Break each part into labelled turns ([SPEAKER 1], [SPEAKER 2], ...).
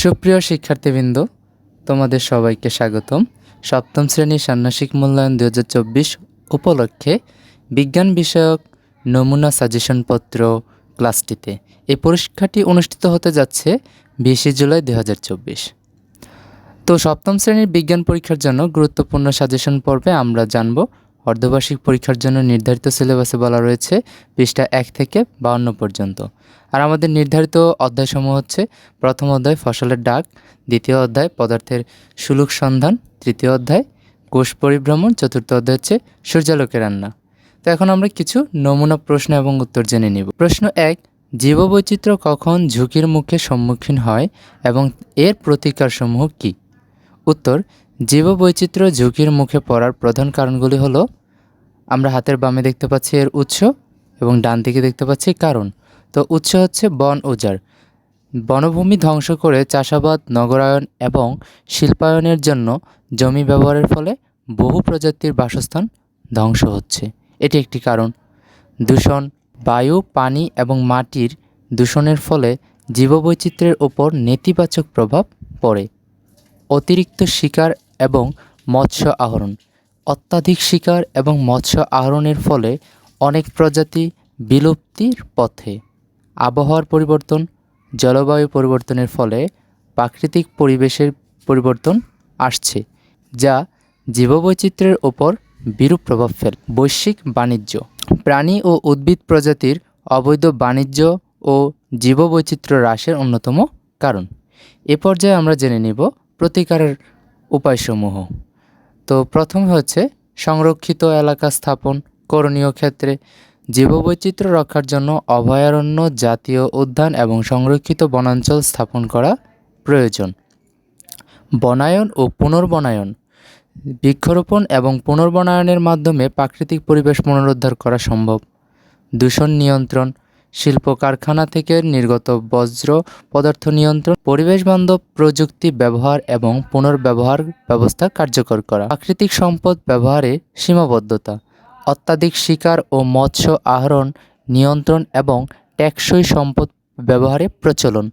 [SPEAKER 1] সুপ্রিয় শিক্ষার্থীবৃন্দ, তোমাদের সবাইকে স্বাগতম। সপ্তম শ্রেণির ষান্মাসিক মূল্যায়ন দু হাজার চব্বিশ উপলক্ষে বিজ্ঞান বিষয়ক নমুনা সাজেশন পত্র ক্লাসটিতে এই পরীক্ষাটি অনুষ্ঠিত হতে যাচ্ছে বিশে জুলাই দু হাজার চব্বিশ। তো সপ্তম শ্রেণির বিজ্ঞান পরীক্ষার জন্য গুরুত্বপূর্ণ সাজেশন পর্বে আমরা জানব অর্ধবার্ষিক পরীক্ষার জন্য নির্ধারিত সিলেবাসে বলা রয়েছে পৃষ্ঠা এক থেকে বাউন্ন পর্যন্ত। আর আমাদের নির্ধারিত অধ্যায়সমূহ হচ্ছে প্রথম অধ্যায় ফসলের ডাক, দ্বিতীয় অধ্যায় পদার্থের সুলুক সন্ধান, তৃতীয় অধ্যায় কোষ পরিভ্রমণ, চতুর্থ অধ্যায় হচ্ছে সূর্যালোকে রান্না। তো এখন আমরা কিছু নমুনা প্রশ্ন এবং উত্তর জেনে নিব। প্রশ্ন এক, জীববৈচিত্র্য কখন ঝুঁকির মুখে সম্মুখীন হয় এবং এর প্রতিকারসমূহ কী? উত্তর, জীববৈচিত্র্য ঝুঁকির মুখে পড়ার প্রধান কারণগুলি হলো, আমরা হাতের বামে দেখতে পাচ্ছি এর উৎস এবং ডান দিকে দেখতে পাচ্ছি কারণ। তো উৎস হচ্ছে বন উজাড়। বনভূমি ধ্বংস করে চাষাবাদ, নগরায়ন এবং শিল্পায়নের জন্য জমি ব্যবহারের ফলে বহু প্রজাতির বাসস্থান ধ্বংস হচ্ছে। এটি একটি কারণ। দূষণ, বায়ু, পানি এবং মাটির দূষণের ফলে জীববৈচিত্র্যের ওপর নেতিবাচক প্রভাব পড়ে। অতিরিক্ত শিকার এবং মৎস্য আহরণ। অত্যাধিক শিকার এবং মৎস্য আহরণের ফলে অনেক প্রজাতি বিলুপ্তির পথে। আবহাওয়ার পরিবর্তন, জলবায়ু পরিবর্তনের ফলে প্রাকৃতিক পরিবেশের পরিবর্তন আসছে, যা জীববৈচিত্র্যের ওপর বিরূপ প্রভাব ফেলে, বৈশ্বিক বাণিজ্য। প্রাণী ও উদ্ভিদ প্রজাতির অবৈধ বাণিজ্য ও জীববৈচিত্র্য হ্রাসের অন্যতম কারণ। এ পর্যায়ে আমরা জেনে নিব প্রতিকারের উপায়সমূহ। তো প্রথম হচ্ছে সংরক্ষিত এলাকা স্থাপন, করণীয় ক্ষেত্রে জীববৈচিত্র্য রক্ষার জন্য অভয়ারণ্য, জাতীয় উদ্যান এবং সংরক্ষিত বনাঞ্চল স্থাপন করা প্রয়োজন। বনায়ন ও পুনর্বনায়ন। বৃক্ষরোপণ এবং পুনর্বনায়নের মাধ্যমে প্রাকৃতিক পরিবেশ পুনরুদ্ধার করা সম্ভব। দূষণ নিয়ন্ত্রণ শিল্প কারখানা থেকে নির্গত বজ্র পদার্থ নিয়ন্ত্রণ, পরিবেশ বান্ধব প্রযুক্তি ব্যবহার এবং পুনর্ব্যবহার ব্যবস্থা কার্যকর করা, প্রাকৃতিক সম্পদ ব্যবহারে সীমাবদ্ধতা, অত্যাধিক শিকার ও মৎস্য আহরণ নিয়ন্ত্রণ এবং টেকসই সম্পদ ব্যবহারে প্রচলন,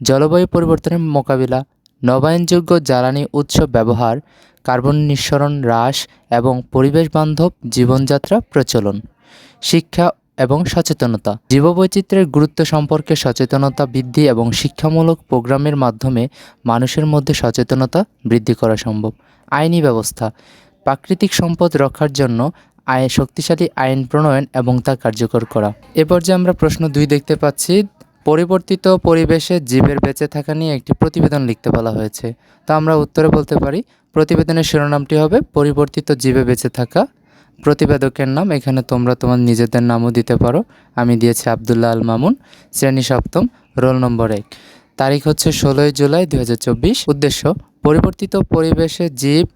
[SPEAKER 1] জলবায়ু পরিবর্তনের মোকাবিলা, নবায়নযোগ্য জ্বালানি উৎস ব্যবহার, কার্বন নিঃসরণ হ্রাস এবং পরিবেশ বান্ধব জীবনযাত্রা প্রচলন, শিক্ষা এবং সচেতনতা। জীববৈচিত্র্যের গুরুত্ব সম্পর্কে সচেতনতা বৃদ্ধি এবং শিক্ষামূলক প্রোগ্রামের মাধ্যমে মানুষের মধ্যে সচেতনতা বৃদ্ধি করা সম্ভব। আইনি ব্যবস্থা। প্রাকৃতিক সম্পদ রক্ষার জন্য আইন, শক্তিশালী আইন প্রণয়ন এবং তা কার্যকর করা। এ পর্যায়ে আমরা প্রশ্ন দুই দেখতে পাচ্ছি। পরিবর্তিত পরিবেশে জীবের বেঁচে থাকা নিয়ে একটি প্রতিবেদন লিখতে বলা হয়েছে। তা আমরা উত্তরে বলতে পারি, প্রতিবেদনের শিরোনামটি হবে, পরিবর্তিত জীবে বেঁচে থাকা প্রতিবেদকের নাম, এখানে তোমরা তোমার নিজেদের নামও দিতে পারো। আমি দিয়েছি আবদুল্লাহ আল মামুন, শ্রেণি সপ্তম, রোল নম্বর এক। তারিখ হচ্ছে ষোলোই জুলাই দু হাজার চব্বিশ। উদ্দেশ্য, পরিবর্তিত পরিবেশে জীব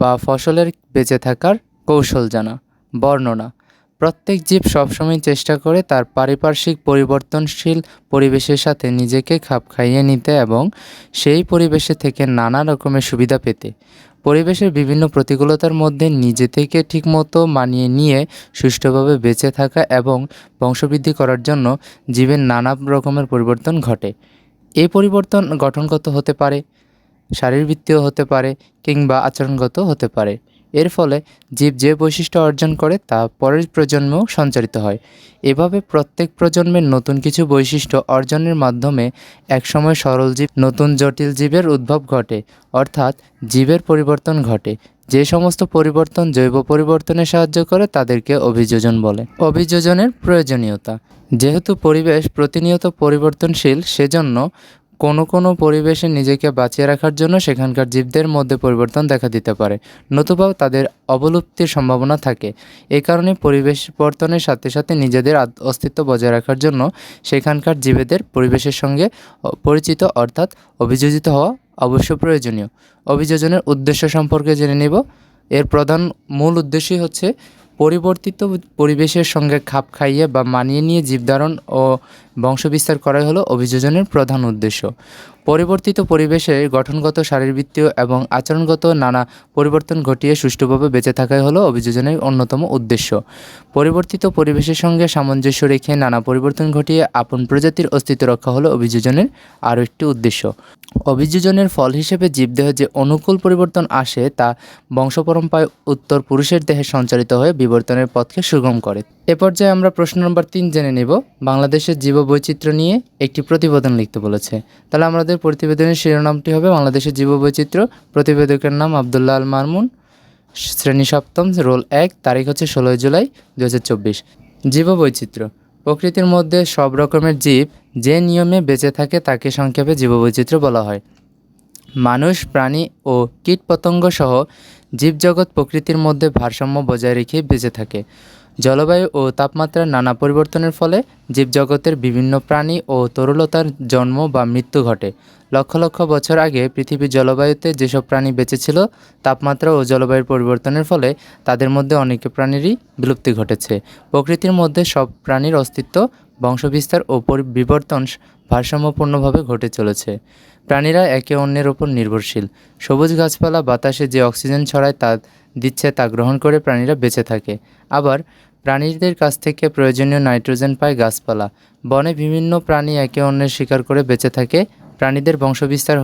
[SPEAKER 1] বা ফসলের বেঁচে থাকার কৌশল জানা, বর্ণনা। প্রত্যেক জীব সবসময় চেষ্টা করে তার পারিপার্শ্বিক পরিবর্তনশীল পরিবেশের সাথে নিজেকে খাপ খাইয়ে নিতে এবং সেই পরিবেশে থেকে নানা রকমের সুবিধা পেতে। পরিবেশের বিভিন্ন প্রতিকূলতার মধ্যে নিজে থেকে ঠিকমতো মানিয়ে নিয়ে সুষ্ঠুভাবে বেঁচে থাকা এবং বংশবৃদ্ধি করার জন্য জীবের নানা রকমের পরিবর্তন ঘটে। এই পরিবর্তন গঠনগত হতে পারে, শারীরবৃত্তীয় হতে পারে কিংবা আচরণগত হতে পারে। এর ফলে জীব যে বৈশিষ্ট্য অর্জন করে তা পরের প্রজন্মেও সঞ্চারিত হয়। এভাবে প্রত্যেক প্রজন্মের নতুন কিছু বৈশিষ্ট্য অর্জনের মাধ্যমে একসময় সরল জীব নতুন জটিল জীবের উদ্ভব ঘটে, অর্থাৎ জীবের পরিবর্তন ঘটে। যে সমস্ত পরিবর্তন জৈব পরিবর্তনে সাহায্য করে তাদেরকে অভিযোজন বলে। অভিযোজনের প্রয়োজনীয়তা। যেহেতু পরিবেশ প্রতিনিয়ত পরিবর্তনশীল, সেজন্য কোনো কোনো পরিবেশে নিজেকে বাঁচিয়ে রাখার জন্য সেখানকার জীবদের মধ্যে পরিবর্তন দেখা দিতে পারে। নতুবা তাদের অবলুপ্তির সম্ভাবনা থাকে। এ কারণে পরিবেশ বর্তনের সাথে সাথে নিজেদের অস্তিত্ব বজায় রাখার জন্য সেখানকার জীবেদের পরিবেশের সঙ্গে পরিচিত অর্থাৎ অভিযোজিত হওয়া অবশ্য প্রয়োজনীয়। অভিযোজনের উদ্দেশ্য সম্পর্কে জেনে নেব। এর প্রধান মূল উদ্দেশ্যই হচ্ছে পরিবর্তিত পরিবেশের সঙ্গে খাপ খাইয়ে বা মানিয়ে নিয়ে জীবধারণ ও বংশবিস্তার করাই হলো অভিযোজনের প্রধান উদ্দেশ্য। পরিবর্তিত পরিবেশে গঠনগত, শারীরবৃত্তীয় এবং আচরণগত নানা পরিবর্তন ঘটিয়ে সুষ্ঠুভাবে বেঁচে থাকাই হলো অভিযোজনের অন্যতম উদ্দেশ্য। পরিবর্তিত পরিবেশের সঙ্গে সামঞ্জস্য রেখে নানা পরিবর্তন ঘটিয়ে আপন প্রজাতির অস্তিত্ব রক্ষা হলো অভিযোজনের আরও একটি উদ্দেশ্য। অভিযোজনের ফল হিসেবে জীবদেহে যে অনুকূল পরিবর্তন আসে তা বংশপরম্পরায় উত্তর পুরুষের দেহে সঞ্চালিত হয়ে বিবর্তনের পথকে সুগম করে। এ পর্যায়ে আমরা প্রশ্ন নম্বর তিন জেনে নেব। বাংলাদেশের জীববৈচিত্র্য নিয়ে একটি প্রতিবেদন লিখতে বলেছে। তাহলে আমাদের প্রতিবেদনের শিরোনামটি হবে বাংলাদেশের জীববৈচিত্র্য। প্রতিবেদকের নাম আবদুল্লাহ আল মারমুন। শ্রেণি সপ্তম, রোল এক, তারিখ হচ্ছে ষোলোই জুলাই দু হাজার চব্বিশ। জীববৈচিত্র্য। প্রকৃতির মধ্যে সব রকমের জীব যে নিয়মে বেঁচে থাকে তাকে সংক্ষেপে জীববৈচিত্র্য বলা হয়। মানুষ, প্রাণী ও কীটপতঙ্গ সহ জীবজগৎ প্রকৃতির মধ্যে ভারসাম্য বজায় রেখে বেঁচে থাকে। জলবায়ু ও তাপমাত্রার নানা পরিবর্তনের ফলে জীবজগতের বিভিন্ন প্রাণী ও তরুলতার জন্ম বা মৃত্যু ঘটে। লক্ষ লক্ষ বছর আগে পৃথিবীর জলবায়ুতে যেসব প্রাণী বেঁচে ছিল তাপমাত্রা ও জলবায়ুর পরিবর্তনের ফলে তাদের মধ্যে অনেক প্রাণীরই বিলুপ্তি ঘটেছে। প্রকৃতির মধ্যে সব প্রাণীর অস্তিত্ব, বংশবিস্তার ও বিবর্তন ভারসাম্যপূর্ণভাবে ঘটে চলেছে। প্রাণীরা একে অন্যের ওপর নির্ভরশীল। সবুজ গাছপালা, বাতাসে যে অক্সিজেন ছড়ায় তা দিচ্ছে তা গ্রহণ করে প্রাণীরা বেঁচে থাকে। আবার প্রাণীদের কাছ থেকে প্রয়োজনীয় নাইট্রোজেন পায় গাছপালা। বনে বিভিন্ন প্রাণী একে অন্যের শিকার করে বেঁচে থাকে। প্রাণীদের বংশবিস্তার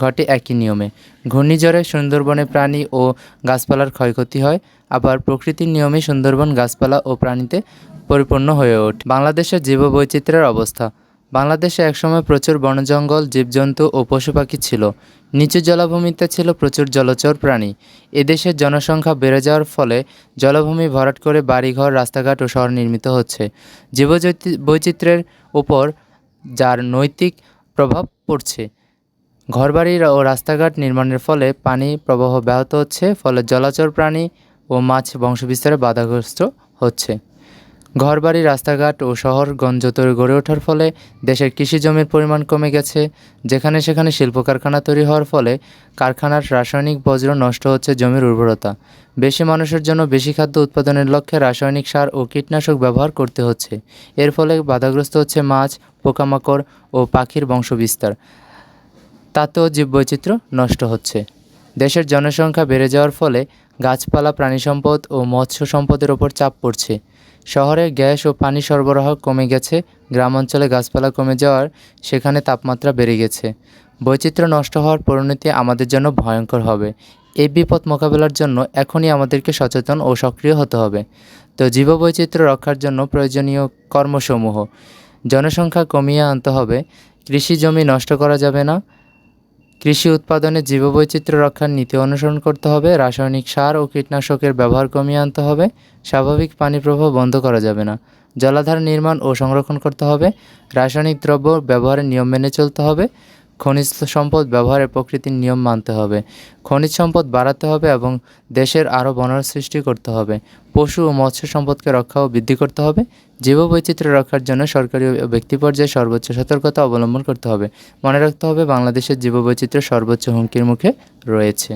[SPEAKER 1] ঘটে একই নিয়মে। ঘূর্ণিঝড়ে সুন্দরবনে প্রাণী ও গাছপালার ক্ষয়ক্ষতি হয়। আবার প্রকৃতির নিয়মে সুন্দরবন গাছপালা ও প্রাণীতে পরিপূর্ণ হয়ে ওঠে। বাংলাদেশের জীববৈচিত্র্যের অবস্থা। বাংলাদেশে একসময় প্রচুর বনজঙ্গল, জীবজন্তু ও পশু পাখি ছিল। নিচু জলাভূমিতে ছিল প্রচুর জলচর প্রাণী। এদেশের জনসংখ্যা বেড়ে যাওয়ার ফলে জলাভূমি ভরাট করে বাড়িঘর, রাস্তাঘাট ও শহর নির্মিত হচ্ছে। জীবজৈতি- বৈচিত্র্যের উপর যার নৈতিক প্রভাব পড়ছে। ঘরবাড়ি ও রাস্তাঘাট নির্মাণের ফলে পানি প্রবাহ ব্যাহত হচ্ছে, ফলে জলাচর প্রাণী ও মাছ বংশবিস্তারে বাধাগ্রস্ত হচ্ছে। ঘরবাড়ি, রাস্তাঘাট ও শহরগঞ্জ তৈরি গড়ে ওঠার ফলে দেশের কৃষি জমির পরিমাণ কমে গেছে। যেখানে সেখানে শিল্প কারখানা তৈরি হওয়ার ফলে কারখানার রাসায়নিক বজ্র নষ্ট হচ্ছে জমির উর্বরতা। বেশি মানুষের জন্য বেশি খাদ্য উৎপাদনের লক্ষ্যে রাসায়নিক সার ও কীটনাশক ব্যবহার করতে হচ্ছে। এর ফলে বাধাগ্রস্ত হচ্ছে মাছ, পোকামাকড় ও পাখির বংশবিস্তার। তাতেও জীববৈচিত্র্য নষ্ট হচ্ছে। দেশের জনসংখ্যা বেড়ে যাওয়ার ফলে গাছপালা প্রাণী সম্পদ ও মৎস্য সম্পদের ওপর চাপ পড়ছে। শহরে গ্যাস ও পানি সরবরাহ কমে গেছে, গ্রামাঞ্চলে গাছপালা কমে যাওয়ার সেখানে তাপমাত্রা বেড়ে গেছে। বৈচিত্র্য নষ্ট হওয়ার পরিণতি আমাদের জন্য ভয়ঙ্কর হবে। এই বিপদ মোকাবেলার জন্য এখনই আমাদেরকে সচেতন ও সক্রিয় হতে হবে। তো জীববৈচিত্র্য রক্ষার জন্য প্রয়োজনীয় কর্মসমূহ। জনসংখ্যা কমিয়ে আনতে হবে। কৃষি জমি নষ্ট করা যাবে না। কৃষি উৎপাদনে জীববৈচিত্র্য রক্ষার নীতি অনুসরণ করতে হবে, রাসায়নিক সার ও কীটনাশকের ব্যবহার কমিয়ে আনতে হবে, স্বাভাবিক পানি প্রবাহ বন্ধ করা যাবে না, জলাধার নির্মাণ ও সংরক্ষণ করতে হবে, রাসায়নিক দ্রব্য ব্যবহারের নিয়ম মেনে চলতে হবে খনিজ সম্পদ ব্যবহারের প্রকৃতির নিয়ম মানতে হবে। খনিজ সম্পদ বাড়াতে হবে এবং দেশের আরও বনর সৃষ্টি করতে হবে। পশু ও মৎস্য সম্পদকে রক্ষা ও বৃদ্ধি করতে হবে। জীববৈচিত্র্য রক্ষার জন্য সরকারি ব্যক্তি পর্যায়ে সর্বোচ্চ সতর্কতা অবলম্বন করতে হবে। মনে রাখতে হবে বাংলাদেশের জীববৈচিত্র্য সর্বোচ্চ হুমকির মুখে রয়েছে।